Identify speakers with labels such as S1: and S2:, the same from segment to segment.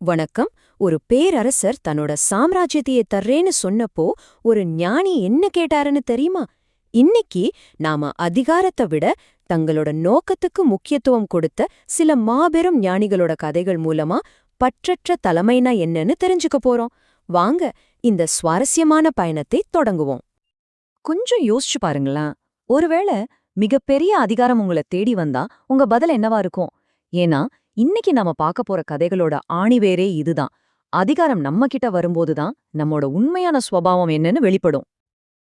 S1: வணக்கம். ஒரு பேரரசர் தன்னோட சாம்ராஜ்யத்தையே தர்றேன்னு சொன்னப்போ ஒரு ஞானி என்ன கேட்டாருன்னு தெரியுமா? இன்னைக்கு நாம அதிகாரத்தை விட தங்களோட நோக்கத்துக்கு முக்கியத்துவம் கொடுத்த சில மாபெரும் ஞானிகளோட கதைகள் மூலமா பற்றற்ற தலைமைனா என்னன்னு தெரிஞ்சுக்க போறோம். வாங்க இந்த சுவாரஸ்யமான பயணத்தை தொடங்குவோம்.
S2: கொஞ்சம் யோசிச்சு பாருங்களேன். ஒருவேளை மிகப்பெரிய அதிகாரம் உங்களை தேடி வந்தா உங்க பதில் என்னவா இருக்கும்? ஏன்னா இன்னைக்கு நாம பார்க்க போற கதைகளோட ஆணிவேரே இதுதான். அதிகாரம் நம்ம கிட்ட வரும்போதுதான் நம்மோட உண்மையான சுவாவம் என்னன்னு வெளிப்படும்.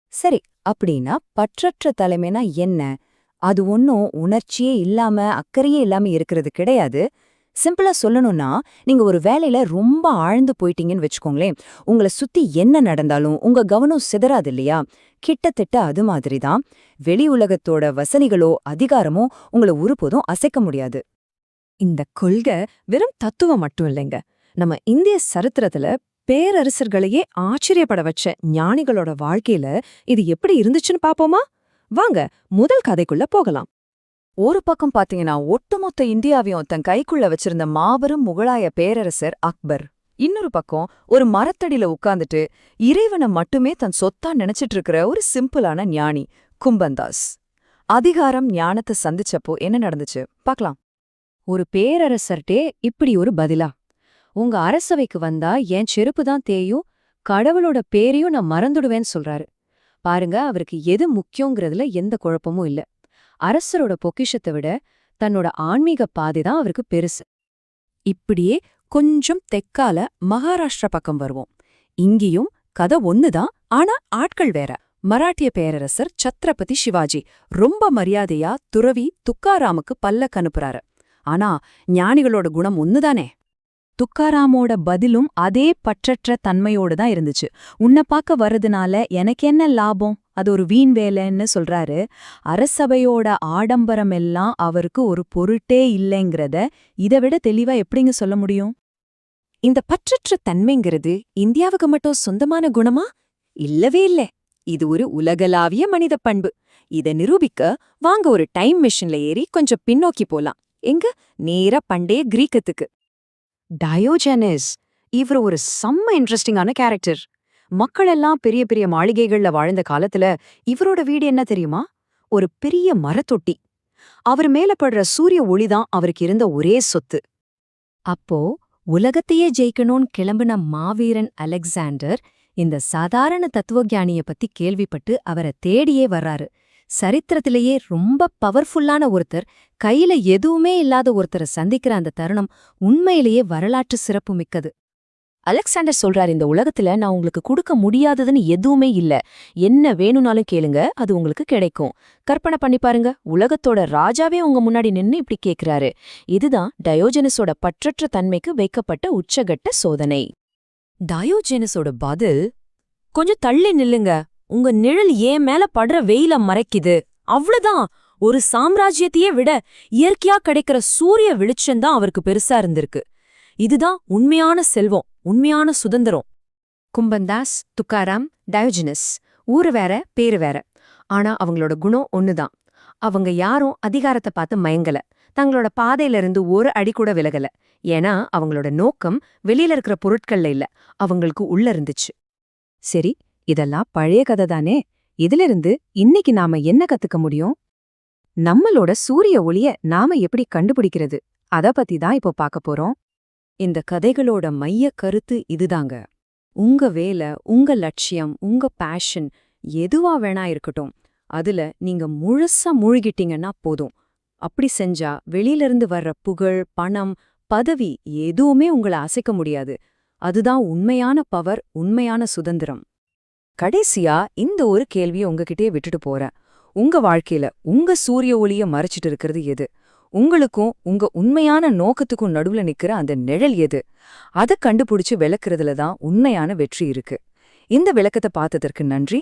S3: சரி அப்படின்னா பற்றற்ற தலைமைனா என்ன? அது ஒன்றும் உணர்ச்சியே இல்லாம அக்கறையே இல்லாம இருக்கிறது கிடையாது. சிம்பிளா சொல்லணும்னா நீங்க ஒரு வேலையில ரொம்ப ஆழ்ந்து போயிட்டீங்கன்னு வச்சுக்கோங்களேன். உங்களை சுத்தி என்ன நடந்தாலும் உங்க கவனம் சிதறாது இல்லையா? கிட்டத்தட்ட அது மாதிரிதான். வெளி உலகத்தோட வசதிகளோ அதிகாரமோ உங்களை ஒருபோதும் அசைக்க முடியாது.
S2: இந்த கொள்கை வெறும் தத்துவம் மட்டும் இல்லைங்க. நம்ம இந்திய சரித்திரத்துல பேரரசர்களையே ஆச்சரியப்பட வச்ச ஞானிகளோட வாழ்க்கையில இது எப்படி இருந்துச்சுன்னு பாப்போமா? வாங்க முதல் கதைக்குள்ள போகலாம்.
S3: ஒரு பக்கம் பாத்தீங்கன்னா ஒட்டுமொத்த இந்தியாவையும் தன் கைக்குள்ள வச்சிருந்த மாபெரும் முகலாய பேரரசர் அக்பர். இன்னொரு பக்கம் ஒரு மரத்தடியில உட்கார்ந்துட்டு இறைவனை மட்டுமே தன் சொத்தா நினைச்சிட்டு இருக்கிற ஒரு சிம்பிளான ஞானி கும்பந்தாஸ். அதிகாரம் ஞானத்தை சந்திச்சப்போ என்ன நடந்துச்சு? பார்க்கலாம்
S1: ஒரு பேரரசர்ட்டே இப்படி ஒரு பதிலா? உங்க அரசவைக்கு வந்தா என் செருப்பு தான் தேயும் கடவுளோட பேரையும் நான் மறந்துடுவேன்னு சொல்றாரு. பாருங்க அவருக்கு எது முக்கியங்கிறதுல எந்த குழப்பமும் இல்ல. அரசரோட பொக்கிஷத்தை விட தன்னோட ஆன்மீக பாதை தான் அவருக்கு பெருசு. இப்படியே கொஞ்சம் தெக்கால மகாராஷ்டிரா பக்கம் வருவோம். இங்கேயும் கதை ஒண்ணுதான் ஆனா ஆட்கள் வேற. மராட்டிய பேரரசர் சத்ரபதி சிவாஜி ரொம்ப மரியாதையா துறவி துக்காராமுக்கு பல்லக்கு அனுப்புறாரு. ஆனா ஞானிகளோட குணம் ஒன்னுதானே துக்காராமோட பதிலும் அதே பற்றற்ற தன்மையோடு தான் இருந்துச்சு. உன்னை பார்க்க வர்றதுனால எனக்கு என்ன லாபம்? அது ஒரு வீண் வேலைன்னு சொல்றாரு. அரசபையோட ஆடம்பரம் எல்லாம் அவருக்கு ஒரு பொருட்டே இல்லைங்கிறத இதை விட தெளிவா எப்படிங்க சொல்ல முடியும்? இந்த பற்றற்ற தன்மைங்கிறது இந்தியாவுக்கு மட்டும் சொந்தமான குணமா? இல்லவே இல்ல. இது ஒரு உலகளாவிய மனித பண்பு. இத நிரூபிக்க வாங்க ஒரு டைம் மிஷின்ல ஏறி கொஞ்சம் பின்னோக்கி போலாம். எங்க? நேரா பண்டைய கிரீக்கத்துக்கு. டயோஜெனிஸ். இவர் ஒரு செம்ம இன்ட்ரெஸ்டிங்கான கேரக்டர் மக்கள் எல்லாம் பெரிய பெரிய மாளிகைகள்ல வாழ்ந்த காலத்துல இவரோட வீடு என்ன தெரியுமா? ஒரு பெரிய மரத்தொட்டி. அவர் மேல படுற சூரிய ஒளிதான் அவருக்கு இருந்த ஒரே சொத்து. அப்போ உலகத்தையே ஜெயிக்கணும்னு கிளம்பின மாவீரன் அலெக்சாண்டர் இந்த சாதாரண தத்துவஞானிய பத்தி கேள்விப்பட்டு அவரை தேடியே வர்றாரு. சரித்திரத்திலேயே ரொம்ப பவர்ஃபுல்லான ஒருத்தர் கையில எதுவுமே இல்லாத ஒருத்தரை சந்திக்கிற அந்த தருணம் உண்மையிலேயே வரலாற்று சிறப்பு மிக்கது. அலெக்சாண்டர் சொல்றார் இந்த உலகத்துல நான் உங்களுக்கு கொடுக்க முடியாததுன்னு எதுவுமே இல்ல. என்ன வேணும்னாலும் கேளுங்க அது உங்களுக்கு கிடைக்கும். கற்பனை பண்ணி பாருங்க உலகத்தோட ராஜாவே உங்க முன்னாடி நின்னு இப்படி கேக்குறாரு. இதுதான் டயோஜெனஸோட பற்றற்ற தன்மைக்கு வைக்கப்பட்ட உச்சகட்ட சோதனை. டயோஜெனஸோட பதில் கொஞ்சம் தள்ளி நில்லுங்க. உங்க நிழல் ஏன் மேல படுற வெயில மறைக்குது? அவ்வளவுதான். ஒரு சாம்ராஜ்யத்தையே விட இயற்கையா கிடைக்கிற சூரிய வெளிச்சம்தான் அவருக்கு பெருசா இருந்திருக்கு. இதுதான் உண்மையான செல்வம் உண்மையான சுதந்திரம். கும்பந்தாஸ் துக்காராம் டயோஜினஸ். ஊரு வேற பேரு வேற. ஆனா அவங்களோட குணம் ஒண்ணுதான். அவங்க யாரும் அதிகாரத்தை பார்த்து மயங்கல. தங்களோட பாதையில இருந்து ஒரு அடி கூட விலகல. ஏன்னா அவங்களோட நோக்கம் வெளியில இருக்கிற பொருட்கள்ல இல்ல. அவங்களுக்கு உள்ள இருந்துச்சு. சரி இதெல்லாம் பழைய கதை தானே? இதிலிருந்து இன்னைக்கு நாம என்ன கத்துக்க முடியும்? நம்மளோட சூரிய ஒளிய நாம எப்படி கண்டுபிடிக்கிறது? அத பத்தி தான் இப்போ பார்க்க போறோம். இந்த கதைகளோட மைய கருத்து இதுதாங்க. உங்க வேலை உங்க லட்சியம் உங்க பேஷன் எதுவா வேணா இருக்கட்டும். அதுல நீங்க முழுசா மூழ்கிட்டீங்கன்னா போதும். அப்படி செஞ்சா வெளியிலிருந்து வர்ற புகழ் பணம் பதவி எதுவுமே உங்களை அசைக்க முடியாது. அதுதான் உண்மையான பவர் உண்மையான சுதந்திரம். கடைசியா இந்த ஒரு கேள்வியை உங்ககிட்டயே விட்டுட்டு போறேன். உங்க வாழ்க்கையில உங்க சூரிய ஒளிய மறைச்சிட்டு இருக்கிறது எது? உங்களுக்கும் உங்க உண்மையான நோக்கத்துக்கும் நடுவுல நிக்கிற அந்த நிழல் எது? அதை கண்டுபிடிச்சு விளக்குறதுல தான் உண்மையான வெற்றி இருக்கு. இந்த விளக்கத்தை பார்த்ததற்கு நன்றி.